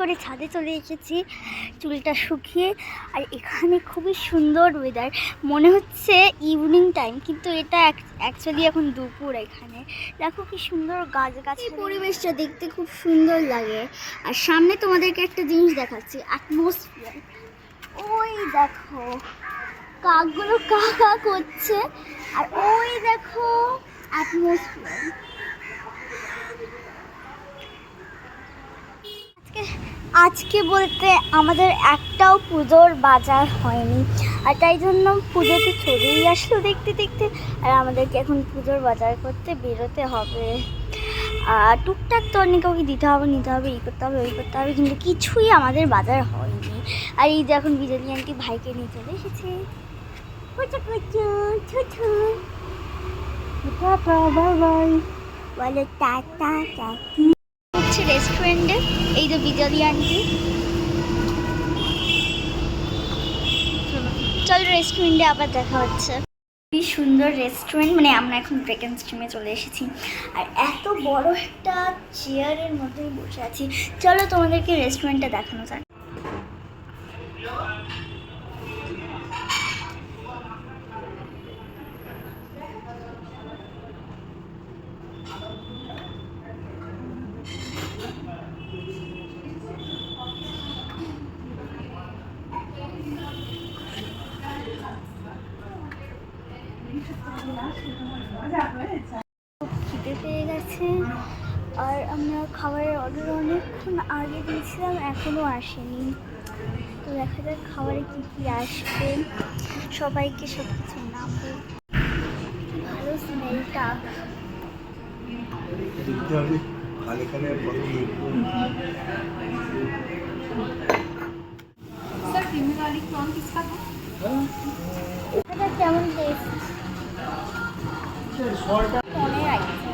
করে ছাদে চলে এসেছি, চুলটা শুকিয়ে, আর এখানে খুবই সুন্দর ওয়েদার মনে হচ্ছে ইভিনিং টাইম কিন্তু এটা অ্যাকচুয়ালি এখন দুপুর এখানে। দেখো কি সুন্দর গাছ গাছ পরিবেশটা দেখতে খুব সুন্দর লাগে। আর সামনে তোমাদেরকে একটা জিনিস দেখাচ্ছি অ্যাটমসফিয়ার ওই দেখো, কাকগুলো কা কা করছে, আর ওই দেখো অ্যাটমসফিয়ার আজকে আজকে বলতে আমাদের একটাও পুজোর বাজার হয়নি। আর তাই জন্য পুজোতে চলেই আসলো দেখতে দেখতে আর আমাদেরকে এখন পুজোর বাজার করতে বেরোতে হবে। আর টুকটাক তো অনেক কাউকে দিতে হবে নিতে হবে এই করতে হবে ওই করতে হবে কিন্তু কিছুই আমাদের বাজার হয়নি। আর এই যে এখন বিজলি আন্টি ভাইকে নিয়ে চলে এসেছে। Bye bye. বলো টাটা। রেস্টুরেন্টে, এই যে বিজালি আন্টি চল রেস্টুরেন্টে আবার দেখা হচ্ছে। খুবই সুন্দর রেস্টুরেন্ট মানে আমরা এখন ব্রেকেন স্ট্রিমে চলে এসেছি। আর এত বড় একটা চেয়ারের মধ্যে বসে আছি। চলো তোমাদেরকে রেস্টুরেন্টটা দেখানো যাক। খিদে পেয়ে গেছে আর আমরা খাবারের অর্ডার অনেকক্ষণ আগে দিয়েছিলাম এখনও আসেনি তো দেখা যাক খাবারে কী কী আসবে সবাইকে সব কিছু নাম বল- কি ভালো স্মেলটা দেখতে হবে খালি খালি আর কত লিখবো सर क्रीमी वाली प्रॉन किसका था ফোনের আইটেম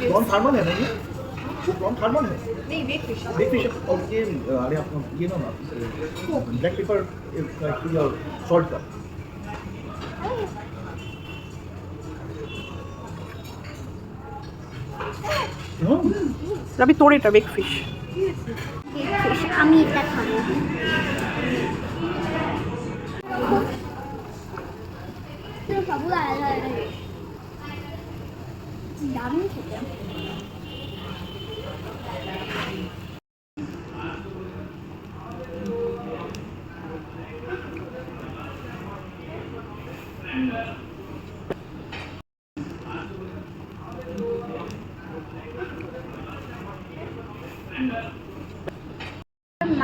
प्रॉन थार्मल है ना ये वो प्रॉन थार्मल है नहीं वेट फिश बिग फिश और ये अरे अपना ये ना ना ब्लैक पेपर एक्चुअली और सॉल्ट का হুম रवि तोड़ এটা बिग फिश fish, আমি এটা খাব। খাব দারুণ খেতে।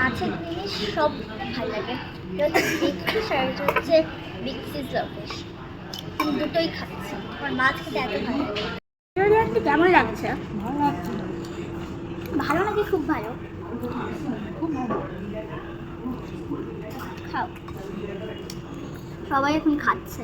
মাছের জিনিস সব ভালো লাগে। বিগ ফিশ আর হচ্ছে বিগ সিজলার ফিশ দুটোই খাচ্ছি। আমার মাছ খেতে এত ভালো লাগে। কেমন লাগছে? ভালো লাগছে। ভালো লাগে খুব ভালো? খুব ভালো। খাও। সবাই এখন খাচ্ছে।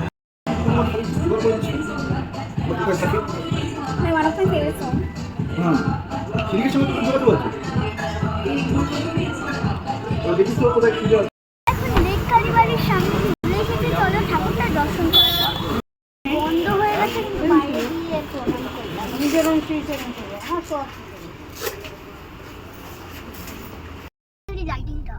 নিজের ফ্রিজের হ্যাঁ সব লাইটিংটা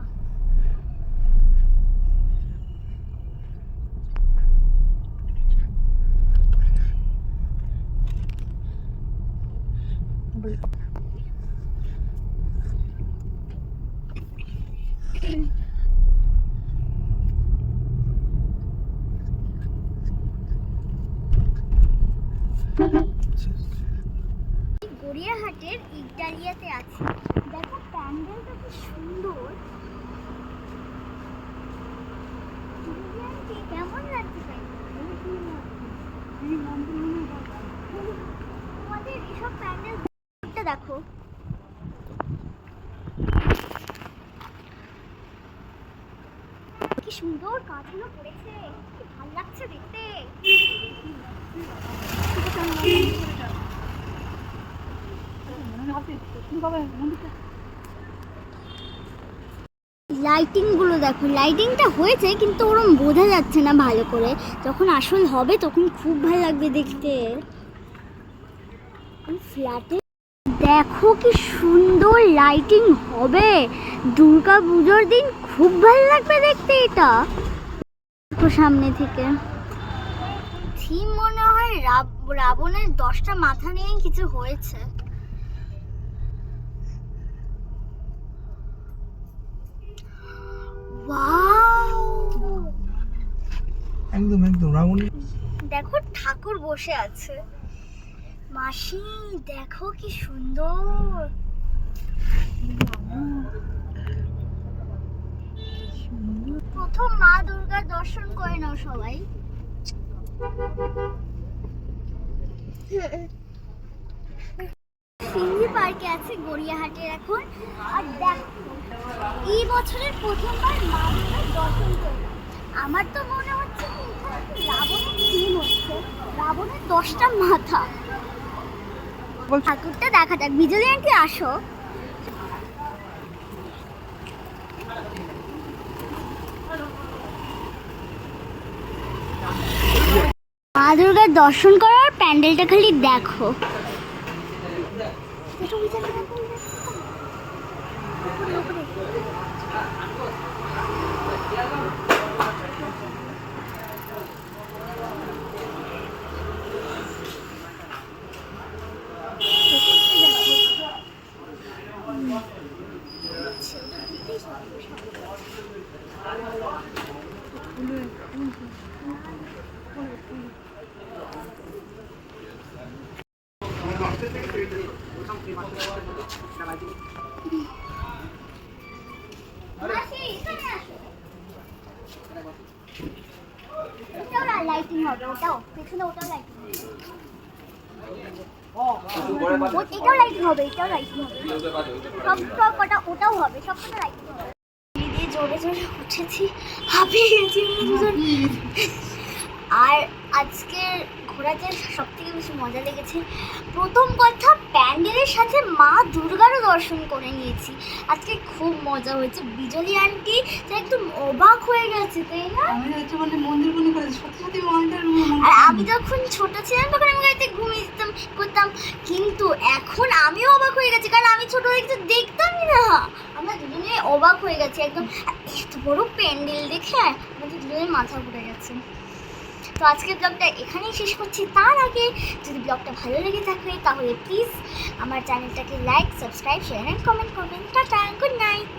গড়িয়াহাটের ইটালিয়াতে আছে। দেখো প্যান্ডেলটা কি সুন্দর। কেমন লাগছে প্যান্ডেল? সব প্যান্ডেল দেখো। কি সুন্দর কাজগুলো করেছে। কি ভালো লাগছে দেখতে। লাইটিংগুলো দেখো লাইটিংটা হয়েছে, কিন্তু ওরম বোঝা যাচ্ছে না ভালো করে। যখন আসল হবে, তখন খুব ভালো লাগবে দেখতে। ফ্ল্যাটে দেখো কি সুন্দর লাইটিং হবে। দুর্গা পুজোর দিন খুব ভালো লাগবে দেখতে এটা। সামনে থেকে। থিম মনে হয় রাব- রাবণের দশটা মাথা নিয়ে কিছু হয়েছে। একদম একদম রাবণী দেখো ঠাকুর বসে আছে। মাসি দেখো কি সুন্দর। প্রথম মা দুর্গার দর্শন করে নাও সবাই। সিংহি পার্কে আছে গড়িয়াহাটের এখন। আর দেখো, এই বছরের প্রথমবার দর্শন করলাম। আমার তো মনে হচ্ছে রাবণের হচ্ছে। রাবণের দশটা মাথা। ঠাকুরটা দেখা যাক। বিজলি আন্টি আসো। মা দুর্গার দর্শন করার প্যান্ডেলটা খালি দেখো। মাসি, লাইটিং হবে ওটাও পেছনে ওটাও লাইটিং এটাও লাইটিং হবে এটাও লাইটিং হবে সব সব কটা ওটাও হবে সব কটা লাইটিং হবে জোরে জোরে উঠেছি হাঁপিয়ে গেছি। আর আজকের ঘোরাতে সব থেকে বেশি মজা লেগেছে। প্রথম কথা প্যান্ডেলের সাথে মা দুর্গারও দর্শন করে নিয়েছি। আজকে খুব মজা হয়েছে। বিজলি আন্টি তো একদম অবাক হয়ে গেছে তাই না? আমি হচ্ছে মানে মন্দির মনে করেছি সত্যি সত্যি আর আমি যখন ছোট ছিলাম তখন আমি গাড়িতে ঘুমিয়ে যেতাম করতাম। কিন্তু এখন আমিও অবাক হয়ে গেছি কারণ আমি ছোট থেকে দেখতামই না। আমরা দুজনে অবাক হয়ে গেছি একদম। এত বড় প্যান্ডেল দেখে আমাদের দুজনের মাথা ঘুরে গেছে। তো আজকের ব্লগটা এখানেই শেষ করছি। তার আগে যদি ব্লগটা ভালো লেগে থাকে, তাহলে প্লিজ আমার চ্যানেলটাকে like subscribe share and comment করবেন। Tata good night